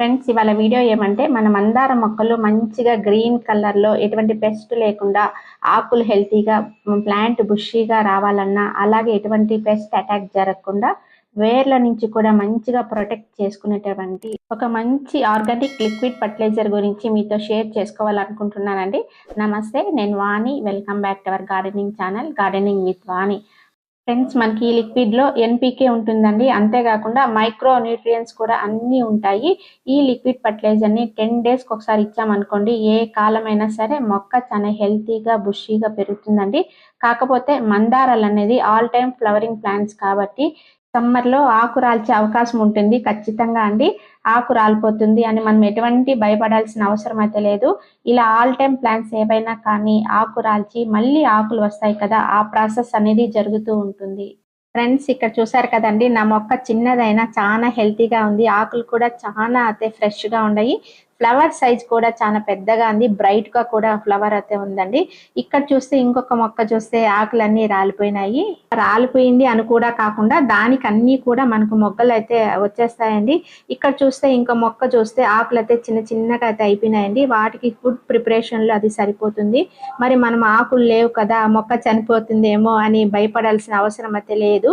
Friends ఇవాళ video ఏమంటే మన మందార మొక్కలు మంచిగా గ్రీన్ కలర్లో ఎటువంటి పెస్ట్ లేకుండా ఆకులు హెల్తీగా ప్లాంట్ బుషీగా రావాలన్నా అలాగే ఎటువంటి పెస్ట్ అటాక్ జరగకుండా వేర్ల నుంచి కూడా మంచిగా ప్రొటెక్ట్ చేసుకునేటటువంటి ఒక మంచి ఆర్గానిక్ లిక్విడ్ ఫర్టిలైజర్ గురించి మీతో షేర్ చేసుకోవాలనుకుంటున్నానండి. నమస్తే నేను Vani. Welcome back to our gardening channel gardening with Vani. Friends మనకి ఈ లిక్విడ్లో ఎన్పికే ఉంటుందండి. అంతేకాకుండా మైక్రో న్యూట్రియన్స్ కూడా అన్ని ఉంటాయి. ఈ లిక్విడ్ ఫర్టిలైజర్ని టెన్ డేస్కి ఒకసారి ఇచ్చామనుకోండి ఏ కాలమైనా సరే మొక్క చాలా హెల్తీగా బుషీగా పెరుగుతుందండి. కాకపోతే మందారాలు అనేది ఆల్ టైమ్ ఫ్లవరింగ్ ప్లాంట్స్ కాబట్టి సమ్మర్లో ఆకు రాల్చే అవకాశం ఉంటుంది. ఖచ్చితంగా అండి. ఆకు రాలిపోతుంది అని మనం ఎటువంటి భయపడాల్సిన అవసరం అయితే లేదు. ఇలా ఆల్ టైమ్ ప్లాంట్స్ ఏవైనా కానీ ఆకు రాల్చి మళ్ళీ ఆకులు వస్తాయి కదా ఆ ప్రాసెస్ అనేది జరుగుతూ ఉంటుంది. ఫ్రెండ్స్ ఇక్కడ చూసారు కదండి నా మొక్క చిన్నదైనా చాలా హెల్తీగా ఉంది. ఆకులు కూడా చాలా అయితే ఫ్రెష్గా ఉన్నాయి. ఫ్లవర్ సైజ్ కూడా చాలా పెద్దగా ఉంది బ్రైట్గా కూడా ఫ్లవర్ అయితే ఉందండి. ఇక్కడ చూస్తే ఇంకొక మొక్క చూస్తే ఆకులన్నీ రాలిపోయినాయి. రాలిపోయింది అని కూడా కాకుండా దానికి అన్ని కూడా మనకు మొగ్గలు అయితే వచ్చేస్తాయండి. ఇక్కడ చూస్తే ఇంకో మొక్క చూస్తే ఆకులు అయితే చిన్న చిన్నగా అయితే అయిపోయినాయండి. వాటికి ఫుడ్ ప్రిపరేషన్లో అది సరిపోతుంది. మరి మనం ఆకులు లేవు కదా మొక్క చనిపోతుందేమో అని భయపడాల్సిన అవసరం అయితే లేదు.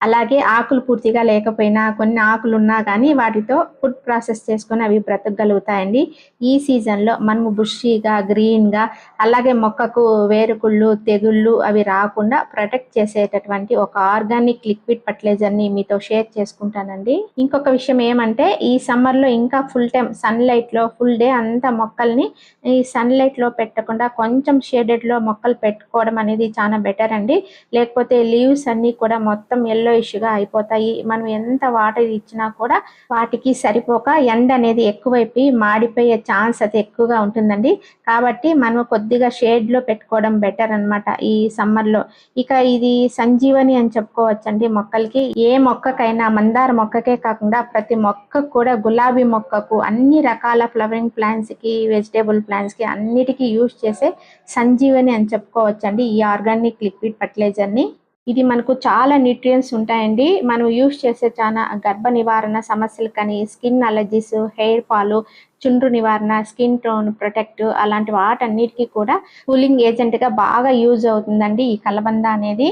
అలాగే ఆకులు పూర్తిగా లేకపోయినా కొన్ని ఆకులు ఉన్నా కానీ వాటితో ఫుడ్ ప్రాసెస్ చేసుకొని అవి బ్రతకగలుగుతాయండి. ఈ సీజన్లో మనము బుషీగా గ్రీన్గా అలాగే మొక్కకు వేరుకుళ్ళు తెగుళ్ళు అవి రాకుండా ప్రొటెక్ట్ చేసేటటువంటి ఒక ఆర్గానిక్ లిక్విడ్ ఫర్టిలైజర్ని మీతో షేర్ చేసుకుంటానండి. ఇంకొక విషయం ఏమంటే ఈ సమ్మర్లో ఇంకా ఫుల్ టైం సన్లైట్లో ఫుల్ డే అంతా మొక్కల్ని ఈ సన్లైట్లో పెట్టకుండా కొంచెం షేడెడ్లో మొక్కలు పెట్టుకోవడం అనేది చాలా బెటర్ అండి. లేకపోతే లీవ్స్ అన్నీ కూడా మొత్తం ఎల్లో గా అయిపోతాయి. మనం ఎంత వాటర్ ఇచ్చినా కూడా వాటికి సరిపోక ఎండ అనేది ఎక్కువైపోయి మాడిపోయే ఛాన్స్ అయితే ఎక్కువగా ఉంటుందండి. కాబట్టి మనం కొద్దిగా షేడ్లో పెట్టుకోవడం బెటర్ అనమాట ఈ సమ్మర్లో ఇక ఇది సంజీవని అని చెప్పుకోవచ్చండి మొక్కలకి. ఏ మొక్కకైనా మందార మొక్కకే కాకుండా ప్రతి మొక్కకు కూడా గులాబీ మొక్కకు అన్ని రకాల ఫ్లవరింగ్ ప్లాంట్స్కి వెజిటేబుల్ ప్లాంట్స్కి అన్నిటికీ యూజ్ చేసే సంజీవని అని చెప్పుకోవచ్చండి ఈ ఆర్గానిక్ లిక్విడ్ ఫర్టిలైజర్ని ఇది మనకు చాలా న్యూట్రియన్స్ ఉంటాయండి. మనం యూస్ చేసే చాలా గర్భ నివారణ సమస్యలు కానీ స్కిన్ అలర్జీస్ హెయిర్ ఫాల్ చుండ్రు నివారణ స్కిన్ టోన్ ప్రొటెక్ట్ అలాంటి వాటన్నిటికీ కూడా కూలింగ్ ఏజెంట్గా బాగా యూజ్ అవుతుందండి ఈ కలబంద అనేది.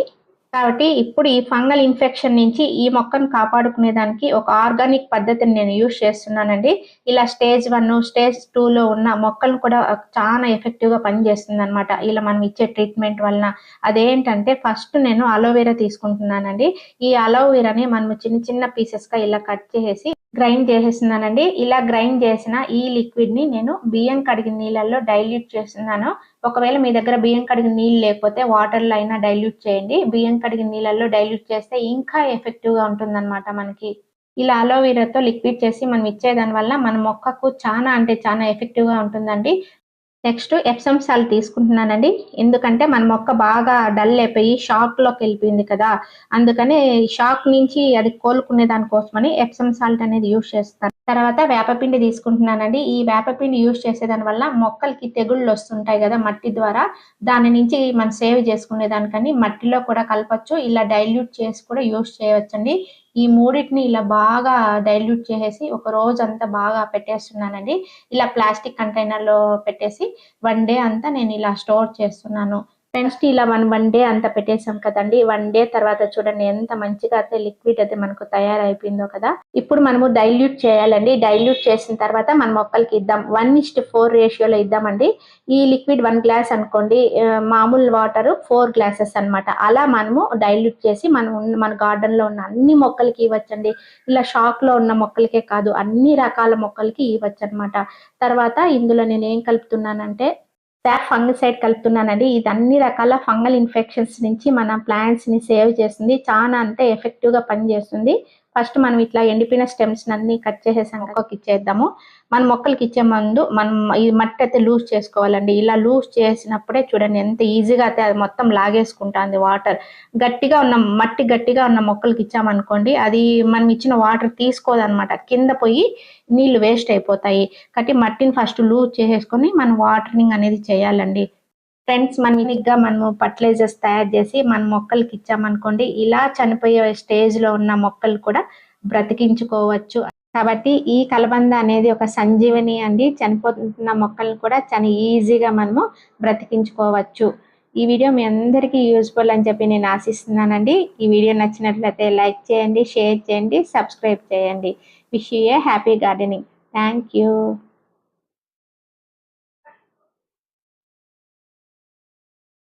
కాబట్టి ఇప్పుడు ఈ ఫంగల్ ఇన్ఫెక్షన్ నుంచి ఈ మొక్కను కాపాడుకునే దానికి ఒక ఆర్గానిక్ పద్ధతిని నేను యూజ్ చేస్తున్నానండి. ఇలా స్టేజ్ వన్ స్టేజ్ టూలో ఉన్న మొక్కలను కూడా చాలా ఎఫెక్టివ్గా పనిచేస్తుంది అనమాట ఇలా మనం ఇచ్చే ట్రీట్మెంట్ వలన. అదేంటంటే ఫస్ట్ నేను అలోవెరా తీసుకుంటున్నానండి. ఈ అలోవెరాని మనం చిన్న చిన్న పీసెస్గా ఇలా కట్ చేసి గ్రైండ్ చేసేస్తున్నానండి. ఇలా గ్రైండ్ చేసిన ఈ లిక్విడ్ని నేను బియ్యం కడిగిన నీళ్ళల్లో డైల్యూట్ చేస్తున్నాను. ఒకవేళ మీ దగ్గర బియ్యం కడిగిన నీళ్ళు లేకపోతే వాటర్లో అయినా డైల్యూట్ చేయండి. బియ్యం కడిగిన నీళ్ళల్లో డైల్యూట్ చేస్తే ఇంకా ఎఫెక్టివ్గా ఉంటుందన్నమాట మనకి. ఇలా అలోవెరాతో లిక్విడ్ చేసి మనం ఇచ్చేదాని వల్ల మన మొక్కకు చాలా అంటే చాలా ఎఫెక్టివ్గా ఉంటుందండి. నెక్స్ట్ ఎప్సమ్ సాల్ట్ తీసుకుంటున్నానండి. ఎందుకంటే మన మొక్క బాగా డల్ అయిపోయి షాక్లోకి వెళ్ళిపోయింది కదా. అందుకని షాక్ నుంచి అది కోలుకునే దానికోసమని ఎప్సమ్ సాల్ట్ అనేది యూజ్ చేస్తాను. తర్వాత వేపపిండి తీసుకుంటున్నానండి. ఈ వేపపిండి యూజ్ చేసేదాని వల్ల మొక్కలకి తెగుళ్ళు వస్తుంటాయి కదా మట్టి ద్వారా. దాని నుంచి మనం సేవ్ చేసుకునే దానికని మట్టిలో కూడా కలపచ్చు. ఇలా డైల్యూట్ చేసి కూడా యూజ్ చేయవచ్చండి. ఈ మూడింటిని ఇలా బాగా డైల్యూట్ చేసేసి ఒక రోజు అంతా బాగా పెట్టేస్తున్నానండి. ఇలా ప్లాస్టిక్ కంటైనర్లో పెట్టేసి వన్ డే అంతా నేను ఇలా స్టోర్ చేస్తున్నాను. ఫ్రెండ్స్ ఇలా మనం వన్ డే అంతా పెట్టేసాం కదండి. వన్ డే తర్వాత చూడండి ఎంత మంచిగా అయితే లిక్విడ్ అయితే మనకు తయారైపోయిందో కదా. ఇప్పుడు మనము డైల్యూట్ చేయాలండి. డైల్యూట్ చేసిన తర్వాత మన మొక్కలకి ఇద్దాం. వన్ ఇస్ట్ ఫోర్ రేషియోలో ఇద్దామండి. ఈ లిక్విడ్ వన్ గ్లాస్ అనుకోండి. మామూలు వాటర్ ఫోర్ గ్లాసెస్ అనమాట అలా మనము డైల్యూట్ చేసి మనం మన గార్డెన్లో ఉన్న అన్ని మొక్కలకి ఇవ్వచ్చండి. ఇలా షాక్లో ఉన్న మొక్కలకే కాదు. అన్ని రకాల మొక్కలకి ఇవ్వచ్చు అనమాట తర్వాత ఇందులో నేను ఏం కలుపుతున్నానంటే స్టాఫ్ ఫంగిసైడ్ కలుపుతున్నానండి. ఇది అన్ని రకాల ఫంగల్ ఇన్ఫెక్షన్స్ నుంచి మన ప్లాంట్స్ని సేవ్ చేస్తుంది. చాలా అంటే ఎఫెక్టివ్గా పనిచేస్తుంది. ఫస్ట్ మనం ఇట్లా ఎండిపోయిన స్టెమ్స్ అన్ని కట్ చేసేసాం మొక్కకి ఇచ్చేద్దాము. మన మొక్కలకి ఇచ్చే ముందు మనం ఈ మట్టి అయితే లూజ్ చేసుకోవాలండి. ఇలా లూజ్ చేసినప్పుడే చూడండి ఎంత ఈజీగా అయితే అది మొత్తం లాగేసుకుంటుంది వాటర్. గట్టిగా ఉన్న మట్టి గట్టిగా ఉన్న మొక్కలకి ఇచ్చామనుకోండి అది మనం ఇచ్చిన వాటర్ తీసుకోదనమాట. కింద పోయి నీళ్ళు వేస్ట్ అయిపోతాయి. కాబట్టి మట్టిని ఫస్ట్ లూజ్ చేసేసుకొని మనం వాటరింగ్ అనేది చేయాలండి. ఫ్రెండ్స్ మనం గా మనము ఫర్టిలైజర్స్ తయారు చేసి మన మొక్కలకి ఇచ్చామనుకోండి ఇలా చనిపోయే స్టేజ్లో ఉన్న మొక్కలు కూడా బ్రతికించుకోవచ్చు. కాబట్టి ఈ కలబంద అనేది ఒక సంజీవని అండి. చనిపోతున్న మొక్కలను కూడా చాలా ఈజీగా మనము బ్రతికించుకోవచ్చు. ఈ వీడియో మీ అందరికీ యూస్ఫుల్ అని చెప్పి నేను ఆశిస్తున్నానండి. ఈ వీడియో నచ్చినట్లయితే లైక్ చేయండి షేర్ చేయండి సబ్స్క్రైబ్ చేయండి. Wish you a happy gardening thank you